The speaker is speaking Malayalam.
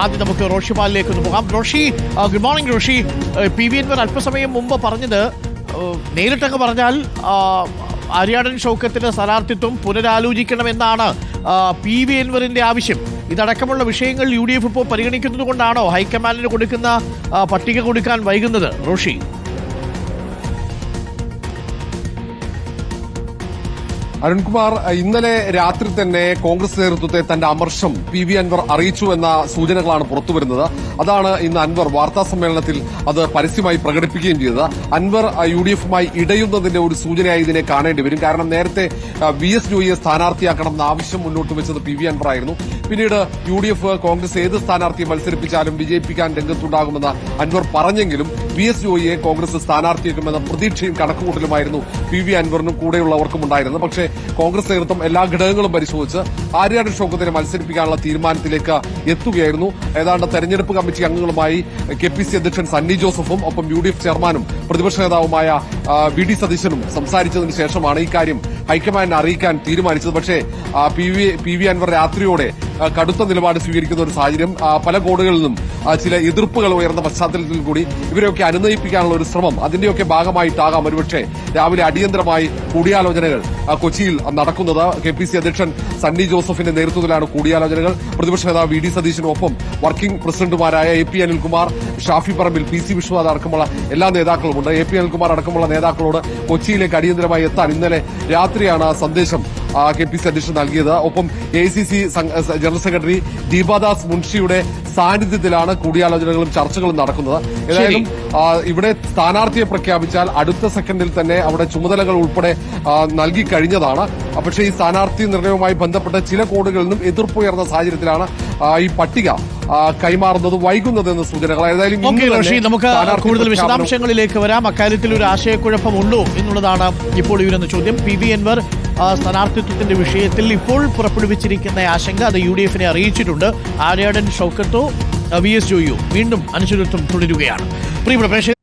ആദ്യം നമുക്ക് റോഷി പാലിലേക്ക് ഒന്ന് പോകാം Roshi. Good morning Roshi P V Anvar അല്പസമയം മുമ്പ് പറഞ്ഞത് നേരിട്ടൊക്കെ പറഞ്ഞാൽ അരിയാടൻ ഷൗക്കത്തിന്റെ സ്ഥാനാർത്ഥിത്വം പുനരാലോചിക്കണമെന്നാണ് പി വി എൻവറിന്റെ ആവശ്യം. ഇതടക്കമുള്ള വിഷയങ്ങൾ യു ഡി എഫ് ഇപ്പോൾ പരിഗണിക്കുന്നത് കൊണ്ടാണോ ഹൈക്കമാൻഡിന് കൊടുക്കുന്ന പട്ടിക കൊടുക്കാൻ വൈകുന്നത്? റോഷി. അരുൺകുമാർ ഇന്നലെ രാത്രി തന്നെ കോൺഗ്രസ് നേതൃത്വത്തെ തന്റെ അമർഷം പി വി അൻവർ അറിയിച്ചു എന്ന സൂചനകളാണ് പുറത്തുവരുന്നത് അതാണ് ഇന്ന് അൻവർ വാർത്താ സമ്മേളനത്തിൽ അത് പരസ്യമായി പ്രകടിപ്പിക്കുകയും ചെയ്തത്. അൻവർ യു ഡി എഫുമായി ഇടയുന്നതിന്റെ ഒരു സൂചനയായി ഇതിനെ കാണേണ്ടി വരും. കാരണം നേരത്തെ വി എസ് ജോയിയെ സ്ഥാനാർത്ഥിയാക്കണം എന്ന ആവശ്യം മുന്നോട്ട് വെച്ചത് പി വി അൻവർ ആയിരുന്നു. പിന്നീട് യു ഡി എഫ് കോൺഗ്രസ് ഏത് സ്ഥാനാർത്ഥിയെ മത്സരിപ്പിച്ചാലും വിജയിപ്പിക്കാൻ രംഗത്തുണ്ടാകുമെന്ന് അൻവർ പറഞ്ഞെങ്കിലും വി എസ് ജോയിയെ കോൺഗ്രസ് സ്ഥാനാർത്ഥിയാക്കുമെന്ന പ്രതീക്ഷയും കണക്കുകൂട്ടലുമായിരുന്നു പി വി അൻവറിനും കൂടെയുള്ളവർക്കും ഉണ്ടായിരുന്നത് പക്ഷേ കോൺഗ്രസ് നേതൃത്വം എല്ലാ ഘടകങ്ങളും പരിശോധിച്ച് ആര്യാടൻ ഷോക്കത്തിനെ മത്സരിപ്പിക്കാനുള്ള തീരുമാനത്തിലേക്ക് എത്തുകയായിരുന്നു. ഏതാണ്ട് തെരഞ്ഞെടുപ്പ് കമ്മിറ്റി അംഗങ്ങളുമായി കെ പി സി അധ്യക്ഷൻ സണ്ണി ജോസഫും ഒപ്പം യു ഡി എഫ് ചെയർമാനും പ്രതിപക്ഷ നേതാവുമായ വി ഡി സതീശനും സംസാരിച്ചതിന് ശേഷമാണ് ഇക്കാര്യം ഹൈക്കമാൻഡിനെ അറിയിക്കാൻ തീരുമാനിച്ചത്. പക്ഷേ പി വി അൻവർ രാത്രിയോടെ കടുത്ത നിലപാട് സ്വീകരിക്കുന്ന ഒരു സാഹചര്യം പല കോണുകളിൽ നിന്നും ചില എതിർപ്പുകൾ ഉയർന്ന പശ്ചാത്തലത്തിൽ കൂടി ഇവരെയൊക്കെ അനുനയിപ്പിക്കാനുള്ള ഒരു ശ്രമം അതിന്റെയൊക്കെ ഭാഗമായിട്ടാകാം. ഒരുപക്ഷെ രാവിലെ അടിയന്തരമായി കൂടിയാലോചനകൾ കൊച്ചിയിൽ നടക്കുന്നത്. കെ പി സി അധ്യക്ഷൻ സണ്ണി ജോസഫിന്റെ നേതൃത്വത്തിലാണ് കൂടിയാലോചനകൾ. പ്രതിപക്ഷ നേതാവ് വി ഡി സതീശിനൊപ്പം വർക്കിംഗ് പ്രസിഡന്റുമാരായ A P Anilkumar Shafi Parambil P C Vishwanath അടക്കമുള്ള എല്ലാ നേതാക്കളുമുണ്ട്. എ പി അനിൽകുമാർ അടക്കമുള്ള നേതാക്കളോട് കൊച്ചിയിലേക്ക് അടിയന്തരമായി എത്താൻ ഇന്നലെ രാത്രിയാണ് ആ സന്ദേശം കെ പി സി അധ്യക്ഷൻ നൽകിയത്. ഒപ്പം A C C general secretary Deepadas മുൻഷിയുടെ സാന്നിധ്യത്തിലാണ് കൂടിയാലോചനകളും ചർച്ചകളും നടക്കുന്നത്. ഏതായാലും ഇവിടെ സ്ഥാനാർത്ഥിയെ പ്രഖ്യാപിച്ചാൽ അടുത്ത സെക്കൻഡിൽ തന്നെ അവിടെ ചുമതലകൾ ഉൾപ്പെടെ നൽകി കഴിഞ്ഞതാണ്. പക്ഷേ ഈ സ്ഥാനാർത്ഥി നിർണയവുമായി ബന്ധപ്പെട്ട് ചില കോടുകളിൽ നിന്നും എതിർപ്പുയർന്ന സാഹചര്യത്തിലാണ് ഈ പട്ടിക കൈമാറുന്നത് വൈകുന്നതെന്ന സൂചനകൾ. ഏതായാലും നമുക്ക് കൂടുതൽ വിശദാംശങ്ങളിലേക്ക് വരാം. അക്കാര്യത്തിൽ ഒരു ആശയക്കുഴപ്പമുണ്ടോ എന്നുള്ളതാണ് ഇപ്പോൾ ഉയരുന്ന ചോദ്യം. പി വി എൻവർ സ്ഥാനാർത്ഥിത്വത്തിന്റെ വിഷയത്തിൽ ഇപ്പോൾ പുറപ്പെടുവിച്ചിരിക്കുന്ന ആശങ്ക അത് യു ഡി എഫിനെ അറിയിച്ചിട്ടുണ്ട്. ആര്യാടൻ ഷൗക്കത്തോ വി എസ് ജോയിയോ വീണ്ടും അനിശ്ചിതത്വം തുടരുകയാണ്. പ്രിയപ്പെട്ട